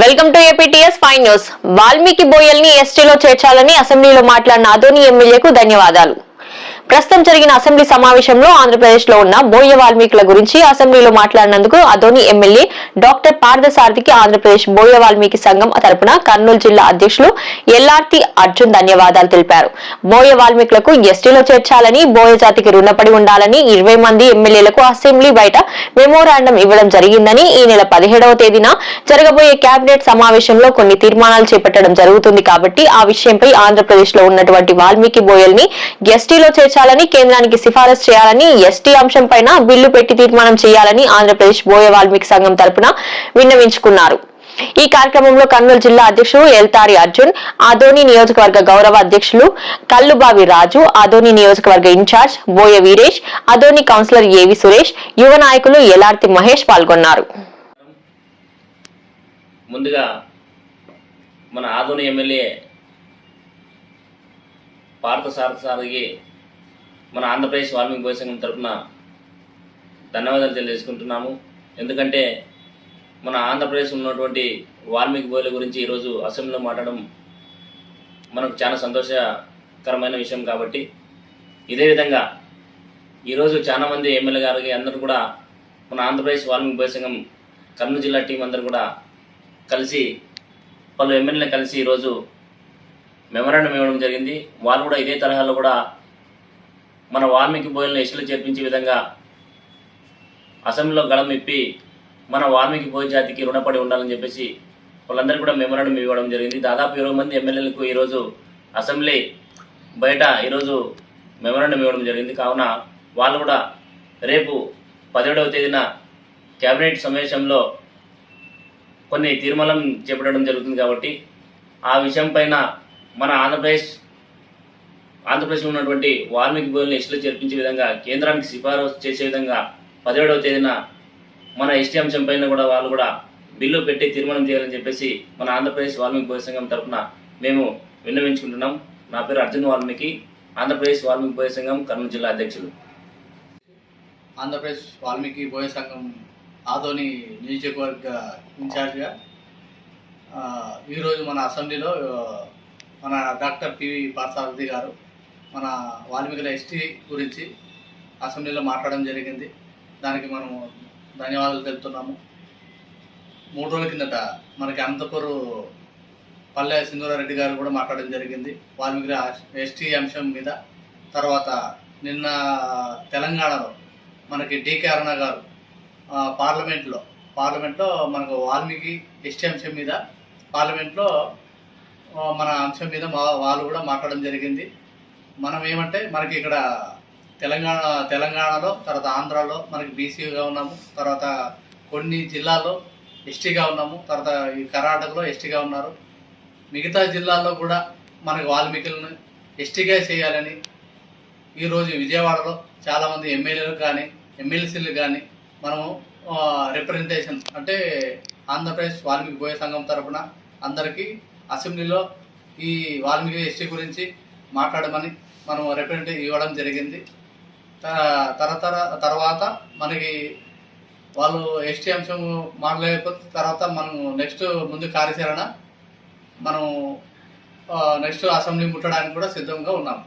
Welcome to APTS fine news. Valmiki బోయల్ని ఎస్టీలో చేర్చాలని అసెంబ్లీలో మాట్లాడిన అదోని ఎమ్మెల్యేకు ధన్యవాదాలు. ప్రస్తుతం జరిగిన అసెంబ్లీ సమావేశంలో ఆంధ్రప్రదేశ్లో ఉన్న బోయ వాల్మీకుల గురించి అసెంబ్లీలో మాట్లాడినందుకు అదోని ఎమ్మెల్యే డాక్టర్ పార్థసారథికి ఆంధ్రప్రదేశ్ బోయ వాల్మీకి సంఘం తరపున కర్నూలు జిల్లా అధ్యక్షులు ఎల్ఆర్తి అర్జున్ ధన్యవాదాలు తెలిపారు. బోయ వాల్మీకులకు ఎస్టీలో చేర్చాలని బోయ జాతికి రుణపడి ఉండాలని ఇరవై మంది ఎమ్మెల్యేలకు అసెంబ్లీ బయట మెమోరాండం ఇవ్వడం జరిగిందని ఈ నెల పదిహేడవ తేదీన జరగబోయే కేబినెట్ సమావేశంలో కొన్ని తీర్మానాలు చేపట్టడం జరుగుతుంది కాబట్టి ఆ విషయంపై ఆంధ్రప్రదేశ్లో ఉన్నటువంటి వాల్మీకి బోయల్ని ఎస్టీలో చేర్చాలని కేంద్రానికి సిఫారసు చేయాలని ఎస్టీ అంశం పైన బిల్లు పెట్టి తీర్మానం చేయాలని ఆంధ్రప్రదేశ్ బోయ వాల్మీకి సంఘం తరపున విన్నవించుకున్నారు. ఈ కార్యక్రమంలో కర్నూలు జిల్లా అధ్యక్షుడు ఎల్తారి అర్జున్ ఆదోని నియోజకవర్గ గౌరవ అధ్యక్షులు కల్లుబావి రాజు ఆదోని నియోజకవర్గ incharge Boya Veeresh Adoni councillor A V Suresh యువ నాయకులు ఎలార్తి మహేష్ పాల్గొన్నారు. ముందుగా మన ఆదోని ఎమ్మెల్యే భారత మన ఆంధ్రప్రదేశ్ వాల్మీకి బోయ సంఘం ధన్యవాదాలు తెలియజేసుకుంటున్నాము. ఎందుకంటే మన ఆంధ్రప్రదేశ్ ఉన్నటువంటి వాల్మీకి బోయల గురించి ఈరోజు అసెంబ్లీలో మాట్లాడడం మనకు చాలా సంతోషకరమైన విషయం కాబట్టి ఇదే విధంగా ఈరోజు చాలామంది ఎమ్మెల్యే గారికి అందరూ కూడా మన ఆంధ్రప్రదేశ్ వాల్మీకి బోయ సంఘం కర్నూలు జిల్లా టీం అందరూ కూడా కలిసి పలు ఎమ్మెల్యేలు కలిసి ఈరోజు మెమరాండం ఇవ్వడం జరిగింది. వాళ్ళు కూడా ఇదే తరహాలో కూడా మన వాల్మీకి బోయలను ఎస్టులు చేర్పించే విధంగా అసెంబ్లీలో గళం ఇప్పి మన వాల్మీకి బోయ జాతికి రుణపడి ఉండాలని చెప్పేసి వాళ్ళందరూ కూడా మెమరాండం ఇవ్వడం జరిగింది. దాదాపు ఇరవై మంది ఎమ్మెల్యేలకు ఈరోజు అసెంబ్లీ బయట ఈరోజు మెమరాండం ఇవ్వడం జరిగింది. కావున వాళ్ళు కూడా రేపు పదిహేడవ తేదీన కేబినెట్ సమావేశంలో కొన్ని తీర్మానం చేపట్టడం జరుగుతుంది కాబట్టి ఆ విషయం పైన మన ఆంధ్రప్రదేశ్ ఆంధ్రప్రదేశ్లో ఉన్నటువంటి వాల్మీకి బోయల్ని ఎస్టీలో చేర్పించే విధంగా కేంద్రానికి సిఫారసు చేసే విధంగా పదిహేడవ తేదీన మన ఎస్టీ అంశం పైన కూడా వాళ్ళు కూడా బిల్లు పెట్టి తీర్మానం చేయాలని చెప్పేసి మన ఆంధ్రప్రదేశ్ వాల్మీకి బోయ సంఘం తరఫున మేము విన్నవించుకుంటున్నాం. నా పేరు అర్జున్ వాల్మీకి ఆంధ్రప్రదేశ్ వాల్మీకి బోయ సంఘం కర్నూలు జిల్లా అధ్యక్షులు. ఆంధ్రప్రదేశ్ వాల్మీకి భోజన సంఘం ఆదోని నియోజకవర్గ ఇన్ఛార్జ్గా ఈరోజు మన అసెంబ్లీలో మన డాక్టర్ పివి పార్థసారథి గారు మన వాల్మీకుల ఎస్టీ గురించి అసెంబ్లీలో మాట్లాడడం జరిగింది. దానికి మనము ధన్యవాదాలు తెలుపుతున్నాము. మూడు రోజుల కిందట మనకి అనంతపురం పల్లె సింధూరారెడ్డి గారు కూడా మాట్లాడడం జరిగింది. వాల్మీకి ఎస్టీ అంశం మీద. తర్వాత నిన్న తెలంగాణలో మనకి డికే అరుణ గారు పార్లమెంట్లో పార్లమెంట్లో మనకు వాల్మీకి ఎస్టీ అంశం మీద పార్లమెంట్లో మన అంశం మీద మా వాళ్ళు కూడా మాట్లాడడం జరిగింది. మనం ఏమంటే మనకి ఇక్కడ తెలంగాణ తెలంగాణలో తర్వాత ఆంధ్రాలో మనకి బీసీగా ఉన్నాము. తర్వాత కొన్ని జిల్లాల్లో ఎస్టీగా ఉన్నాము. తర్వాత ఈ కర్ణాటకలో ఎస్టీగా ఉన్నారు. మిగతా జిల్లాల్లో కూడా మనకి వాల్మీకులను ఎస్టీగా చేయాలని ఈరోజు విజయవాడలో చాలామంది ఎమ్మెల్యేలు కానీ ఎమ్మెల్సీలు కానీ మనము రిప్రజెంటేషన్ అంటే ఆంధ్రప్రదేశ్ వాల్మీకి బోయ సంఘం తరపున అందరికీ అసెంబ్లీలో ఈ వాల్మీకి ఎస్టీ గురించి మాట్లాడమని మనం రిప్రజెంట్ ఇవ్వడం జరిగింది. త- తరతర తర్వాత మనకి వాళ్ళు ఎస్టీ అంశం మాట్లాడకపోతే తర్వాత మనం నెక్స్ట్ ముందు కార్యాచరణ మనం నెక్స్ట్ అసెంబ్లీ ముట్టడానికి కూడా సిద్ధంగా ఉన్నాం.